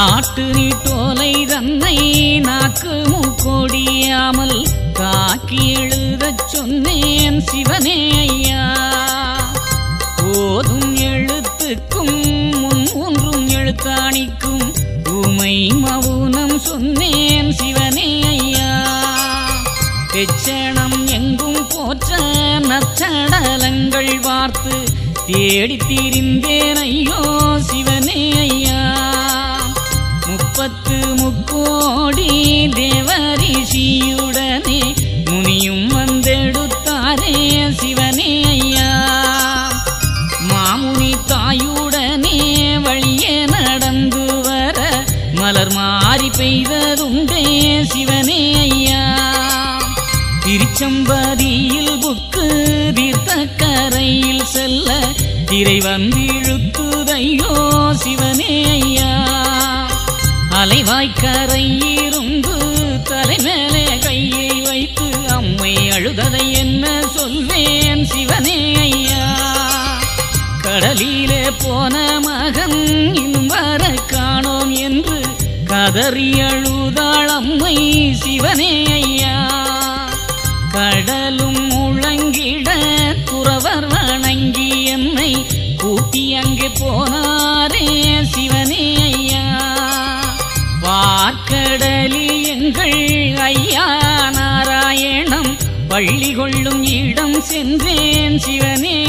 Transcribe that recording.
காட்டு நீட்டோலை தன்னை நாக்கு முக்கொடியாமல் காக்கி எழுதச் சொன்னேன் சிவனே ஐயா. போதும் எழுத்துக்கும் முன் ஒன்றும் எழுத்தாணிக்கும் உமை மவுனம் சொன்னேன் சிவனே ஐயா. எச்சணம் எங்கும் போற்ற நச்சடலங்கள் வார்த்து தேடி திரிந்தேன் ஐயோ. முக்கோடி தேவரிஷியுடனே முனியும் வந்தெடுத்தாரே சிவனே ஐயா. மாமுனி தாயுடனே வழியே நடந்து வர மலர் மாறி பெய்ததுண்டே சிவனே ஐயா. திருச்சம்பதியில் புக்கு தீர்த்த கரையில் செல்ல திரை வந்திழுத்துதையோ அலைவாய்க்கரை இருந்து தலைமேலே கையை வைத்து அம்மை அழுததை என்ன சொல்வேன் சிவனே ஐயா? கடலிலே போன மகன் இன்னும் வர காணோம் என்று கதறி அழுதாள் அம்மை சிவனே ஐயா. கடலும் முழங்கிட துறவர் வணங்கி என்னை கூட்டி அங்கே போனார் வார்க்கடலில் எங்கள் ஐயா நாராயணம். பள்ளி கொள்ளும் இடம் சென்றேன் சிவனே.